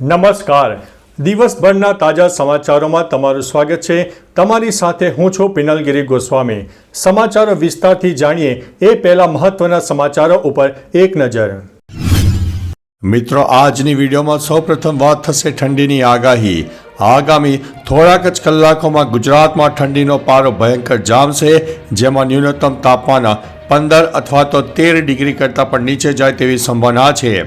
નમસ્કાર. દિવસભરના તાજા સમાચારોમાં તમારું સ્વાગત છે. તમારી સાથે હું છું પિનલગીરી ગોસ્વામી. સમાચારો વિસ્તારથી જાણીએ એ પહેલા મહત્વના સમાચારો ઉપર એક નજર. મિત્રો, આજની વિડીયોમાં સૌપ્રથમ વાત થશે ઠંડીની આગાહી. આગામી થોડાક જ કલાકોમાં ગુજરાતમાં ઠંડીનો પારો ભયંકર જામશે, જેમાં ન્યૂનતમ તાપમાન પંદર અથવા તો તેર ડિગ્રી કરતાં પણ નીચે જાય તેવી સંભાવના છે.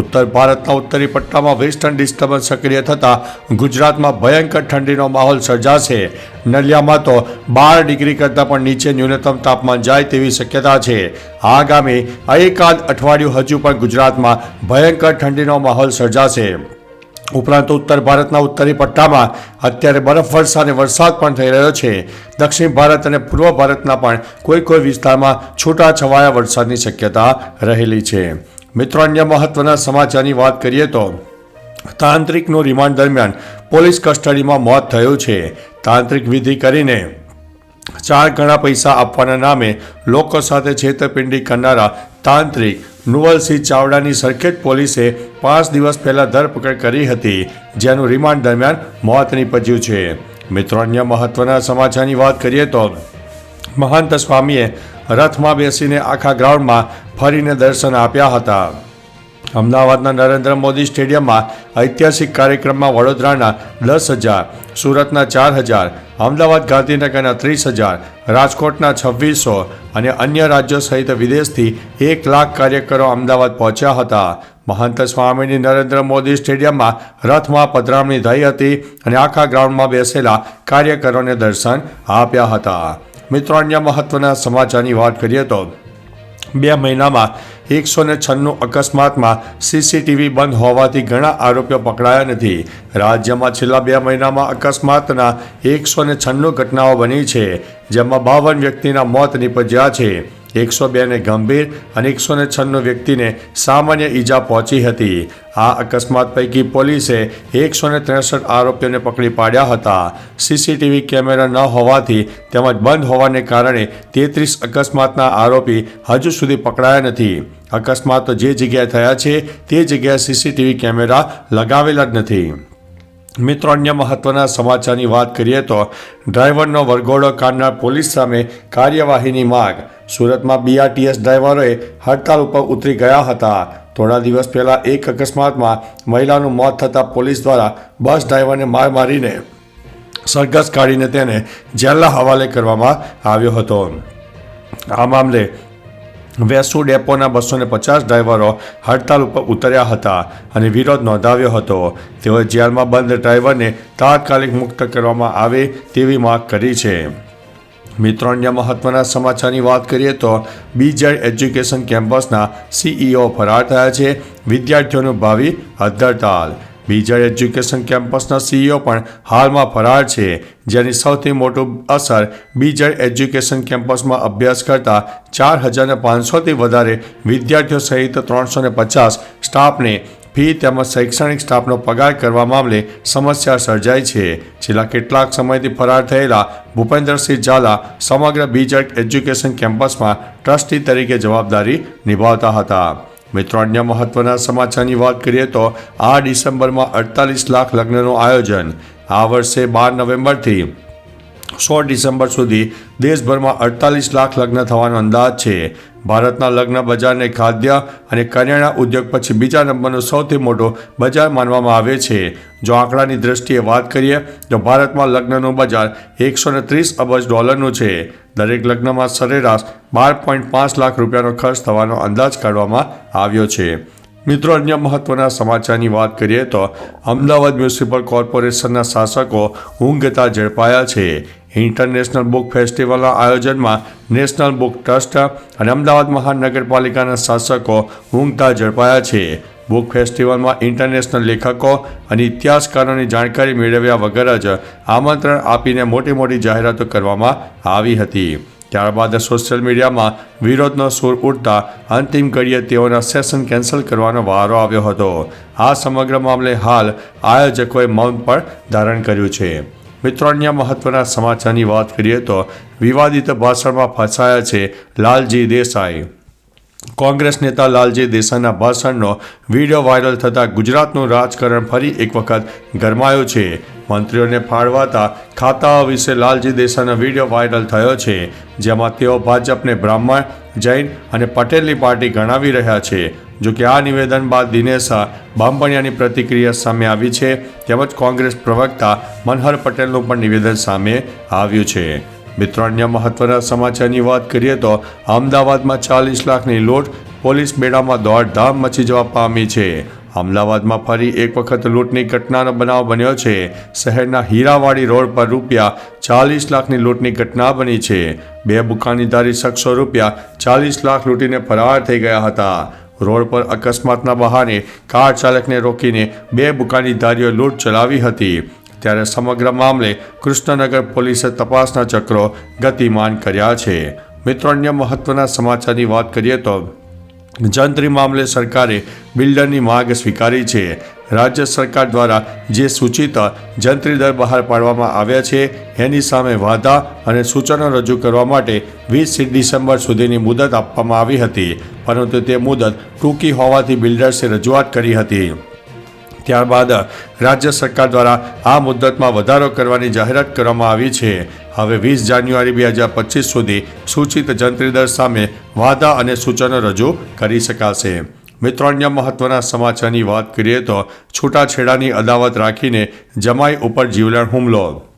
ઉત્તર ભારતના ઉત્તરી પટ્ટામાં વેસ્ટર્ન ડિસ્ટર્બન્સ સક્રિય થતાં ગુજરાતમાં ભયંકર ઠંડીનો માહોલ સર્જાશે. નલિયામાં તો બાર ડિગ્રી કરતાં પણ નીચે ન્યૂનતમ તાપમાન જાય તેવી શક્યતા છે. આગામી એકાદ અઠવાડિયું હજુ પણ ગુજરાતમાં ભયંકર ઠંડીનો માહોલ સર્જાશે. ઉપરાંત ઉત્તર ભારતના ઉત્તરી પટ્ટામાં અત્યારે બરફવર્ષા અને વરસાદ પણ થઈ રહ્યો છે. દક્ષિણ ભારત અને પૂર્વ ભારતના પણ કોઈ કોઈ વિસ્તારમાં છૂટાછવાયા વરસાદની શક્યતા રહેલી છે. મિત્રો, અન્ય મહત્વના સમાચારની વાત કરીએ તો, તાંત્રિકનું રિમાન્ડ દરમિયાન પોલીસ કસ્ટડીમાં મોત થયું છે. તાંત્રિક વિધિ કરીને ચાર ગણા પૈસા આપવાના નામે લોકો સાથે છેતરપિંડી કરનારા તાંત્રિક નુવલસિંહ ચાવડાની સરખેજ પોલીસે પાંચ દિવસ પહેલા ધરપકડ કરી હતી, જેનું રિમાન્ડ દરમિયાન મોત નીપજ્યું છે. મિત્રો, અન્ય મહત્વના સમાચારની વાત કરીએ તો, મહંત સ્વામીએ રથમાં બેસીને આખા ગ્રાઉન્ડમાં ફરીને દર્શન આપ્યા હતા. અમદાવાદના નરેન્દ્ર મોદી સ્ટેડિયમમાં ઐતિહાસિક કાર્યક્રમમાં વડોદરાના દસ હજાર, સુરતના ચાર હજાર, અમદાવાદ ગાંધીનગરના ત્રીસ હજાર, રાજકોટના છવ્વીસો અને અન્ય રાજ્યો સહિત વિદેશથી એક લાખ કાર્યકરો અમદાવાદ પહોંચ્યા હતા. મહંત સ્વામીની નરેન્દ્ર મોદી સ્ટેડિયમમાં રથમાં પધરામણી થઈ હતી અને આખા ગ્રાઉન્ડમાં બેસેલા કાર્યકરોને દર્શન આપ્યા હતા. મિત્રો, અન્ય મહત્વના સમાચારની વાત કરીએ તો બે મહિનામાં એકસો ને છન્નું અકસ્માતમાં સીસીટીવી બંધ હોવાથી ઘણા આરોપીઓ પકડાયા નથી. રાજ્યમાં છેલ્લા બે મહિનામાં અકસ્માતના એકસો ને છન્નું ઘટનાઓ બની છે, જેમાં બાવન વ્યક્તિના મોત નિપજ્યા છે. એકસો બેને ગંભીર અને એકસો ને છન્નું વ્યક્તિને સામાન્ય ઈજા પહોંચી હતી. આ અકસ્માત પૈકી પોલીસે એકસો ને ત્રેસઠ આરોપીઓને પકડી પાડ્યા હતા. સીસીટીવી કેમેરા ન હોવાથી તેમજ બંધ હોવાને કારણે તેત્રીસ અકસ્માતના આરોપી હજુ સુધી પકડાયા નથી. અકસ્માતો જે જગ્યાએ થયા છે તે જગ્યાએ સીસીટીવી કેમેરા લગાવેલા જ નથી. મિત્રો, અન્ય મહત્વના સમાચારની વાત કરીએ તો ડ્રાઈવરનો વરઘોડો કાઢનાર પોલીસ સામે કાર્યવાહીની માંગ. સુરતમાં બીઆરટીએસ ડ્રાઈવરોએ હડતાલ ઉપર ઉતરી ગયા હતા. થોડા દિવસ પહેલા એક અકસ્માતમાં મહિલાનું મોત થતાં પોલીસ દ્વારા બસ ડ્રાઈવરને માર મારીને સરઘસ કાઢીને તેને જેલના હવાલે કરવામાં આવ્યો હતો. આ મામલે વેસુ ડેપોના બસો ને પચાસ ડ્રાઈવરો હડતાલ ઉપર ઉતર્યા હતા અને વિરોધ નોંધાવ્યો હતો. તેઓએ જેલમાં બંધ ડ્રાઈવરને તાત્કાલિક મુક્ત કરવામાં આવે તેવી માંગ કરી છે. મિત્રો, અન્ય મહત્વના સમાચારની વાત કરીએ તો બીજેડ એજ્યુકેશન કેમ્પસના સીઈઓ ફરાર થયા છે. વિદ્યાર્થીઓનું ભાવિ અદ્ધરતાલ બીજેડ એજ્યુકેશન કેમ્પસના સીઈઓ પણ હાલમાં ફરાર છે, જેની સૌથી મોટું અસર બીજેડ એજ્યુકેશન કેમ્પસમાં અભ્યાસ કરતા ચાર હજારને પાંચસોથી વધારે વિદ્યાર્થીઓ સહિત ત્રણસો પચાસ સ્ટાફને ફી તેમજ શૈક્ષણિક સ્ટાફનો પગાર કરવા મામલે સમસ્યા સર્જાઈ છે. છેલ્લા કેટલાક સમયથી ફરાર થયેલા ભૂપેન્દ્રસિંહ ઝાલા સમગ્ર બીજેડ એજ્યુકેશન કેમ્પસમાં ટ્રસ્ટી તરીકે જવાબદારી નિભાવતા હતા. મિત્રો, અન્ય મહત્વના સમાચારની વાત કરીએ તો આ ડિસેમ્બરમાં અડતાલીસ લાખ લગ્નનું આયોજન આ વર્ષે બાર નવેમ્બરથી સો ડિસેમ્બર સુધી દેશભરમાં અડતાલીસ લાખ લગ્ન થવાનો અંદાજ છે. ભારતના લગ્ન, બજારને ખાદ્ય અને કરિયાણા ઉદ્યોગ પછી બીજા નંબરનો સૌથી મોટો બજાર માનવામાં આવે છે. જો આંકડાની દ્રષ્ટિએ વાત કરીએ, તો ભારતમાં લગ્નનું બજાર એકસો ને ત્રીસ અબજ ડોલરનું છે. દરેક લગ્નમાં સરેરાશ બાર પોઈન્ટ પાંચ લાખ રૂપિયાનો ખર્ચ થવાનો અંદાજ કાઢવામાં આવ્યો છે. મિત્રો, અન્ય મહત્વના સમાચારની વાત કરીએ તો અમદાવાદ મ્યુનિસિપલ કોર્પોરેશનના શાસકો ઊંઘતા ઝડપાયા છે. ઇન્ટરનેશનલ બુક ફેસ્ટિવલના આયોજનમાં નેશનલ બુક ટ્રસ્ટ અને અમદાવાદ મહાનગરપાલિકાના શાસકો ઊંઘતા ઝડપાયા છે. બુક ફેસ્ટિવલમાં ઇન્ટરનેશનલ લેખકો અને ઇતિહાસકારોની જાણકારી મેળવ્યા વગર જ આમંત્રણ આપીને મોટી મોટી જાહેરાતો કરવામાં આવી હતી. ત્યારબાદ સોશિયલ મીડિયામાં વિરોધનો સૂર ઉઠતા અંતિમ ઘડીએ તેઓના સેશન કેન્સલ કરવાનો વારો આવ્યો હતો. આ સમગ્ર મામલે હાલ આયોજકોએ મૌન પણ ધારણ કર્યું છે. મિત્રો મહત્વના સમાચારની વાત કરીએ તો વિવાદિત ભાષણમાં ફસાયા છે લાલજી દેસાઈ. કોંગ્રેસ નેતા લાલજી દેસાઈના ભાષણનો વીડિયો વાયરલ થતાં ગુજરાતનું રાજકારણ ફરી એક વખત ગરમાયું છે. મંત્રીઓને ફાળવાતા ખાતાઓ વિશે લાલજી દેસાઈનો વીડિયો વાયરલ થયો છે, જેમાં તેઓ ભાજપને બ્રાહ્મણ, જૈન અને પટેલની પાર્ટી ગણાવી રહ્યા છે. જો કે આ નિવેદન બાદ દિનેશા બાંભણિયાની પ્રતિક્રિયા સામે આવી છે. તેમજ કોંગ્રેસ પ્રવક્તા મનહર પટેલનું પણ નિવેદન સામે આવ્યું છે. મિત્રો, અન્ય મહત્વના સમાચારની વાત કરીએ તો અમદાવાદમાં ચાલીસ લાખની લૂંટ પોલીસ બેડામાં દોડધામ મચી જવા પામી છે. અમદાવાદમાં ફરી એક વખત લૂંટની ઘટનાનો બનાવ બન્યો છે. શહેરના હીરાવાડી રોડ પર રૂપિયા ચાલીસ લાખની લૂંટની ઘટના બની છે. બે બુકાનીધારી શખ્સો રૂપિયા ચાલીસ લાખ લૂંટીને ફરાર થઈ ગયા હતા. રોડ પર અકસ્માતના બહાને કાર ચાલકને રોકીને બે બુકાનીધારીઓ લૂંટ ચલાવી હતી. ત્યારે સમગ્ર મામલે કૃષ્ણનગર પોલીસે તપાસના ચક્રો ગતિમાન કર્યા છે. મિત્રો, અન્ય મહત્વના સમાચારની વાત કરીએ તો જંત્રી મામલે સરકારે બિલ્ડરની માંગ સ્વીકારી છે. રાજ્ય સરકાર દ્વારા જે સૂચિત જંત્રી દર બહાર પાડવામાં આવ્યા છે, એની સામે વાદા અને સૂચનો રજૂ કરવા માટે વીસ ડિસેમ્બર સુધીની મુદત આપવામાં આવી હતી. પરંતુ તે મુદત ટૂંકી હોવાથી બિલ્ડર્સે રજૂઆત કરી હતી. ત્યારબાદ રાજ્ય સરકાર દ્વારા આ મુદ્દતમાં વધારો કરવાની જાહેરાત કરવામાં આવી છે. હવે વીસ જાન્યુઆરી બે હજાર પચીસ સુધી સૂચિત જંત્રી દર સામે વાદા અને સૂચનો રજૂ કરી શકાશે. મિત્રો, અન્ય મહત્વના સમાચારની વાત કરીએ તો છૂટાછેડાની અદાવત રાખીને જમાઈ ઉપર જીવલેણ હુમલો.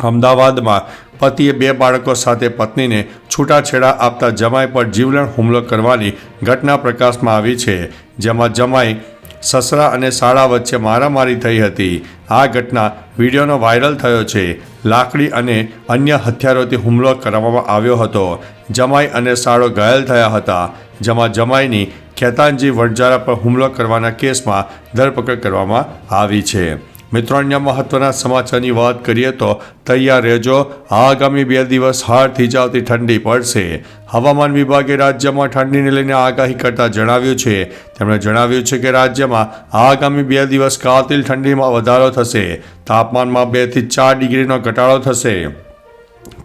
અમદાવાદમાં પતિએ બે બાળકો સાથે પત્નીને છૂટાછેડા આપતા જમાઈ પર જીવલેણ હુમલો કરવાની ઘટના પ્રકાશમાં આવી છે, જેમાં જમાઈ, સસરા અને શાળા વચ્ચે મારામારી થઈ હતી. આ ઘટના વિડીયોનો વાયરલ થયો છે. લાકડી અને અન્ય હથિયારોથી હુમલો કરવામાં આવ્યો હતો. જમાઈ અને શાળો ઘાયલ થયા હતા, જેમાં જમાઈની ખેતાનજી વણજારા પર હુમલો કરવાના કેસમાં ધરપકડ કરવામાં આવી છે. મિત્રો, અન્ય મહત્વના સમાચારની વાત કરીએ તો તૈયાર રહેજો. આગામી બે દિવસ હાર થીજાવતી ઠંડી પડશે. હવામાન વિભાગે રાજ્યમાં ઠંડીને લઈને આગાહી કરતા જણાવ્યું છે. તેમણે જણાવ્યું છે કે રાજ્યમાં આગામી બે દિવસ કાતિલ ઠંડીમાં વધારો થશે. તાપમાનમાં બેથી ચાર ડિગ્રીનો ઘટાડો થશે.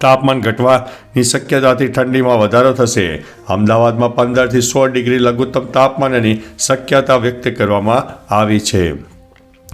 તાપમાન ઘટવાની શક્યતાથી ઠંડીમાં વધારો થશે. અમદાવાદમાં પંદરથી સોળ ડિગ્રી લઘુત્તમ તાપમાનની શક્યતા વ્યક્ત કરવામાં આવી છે.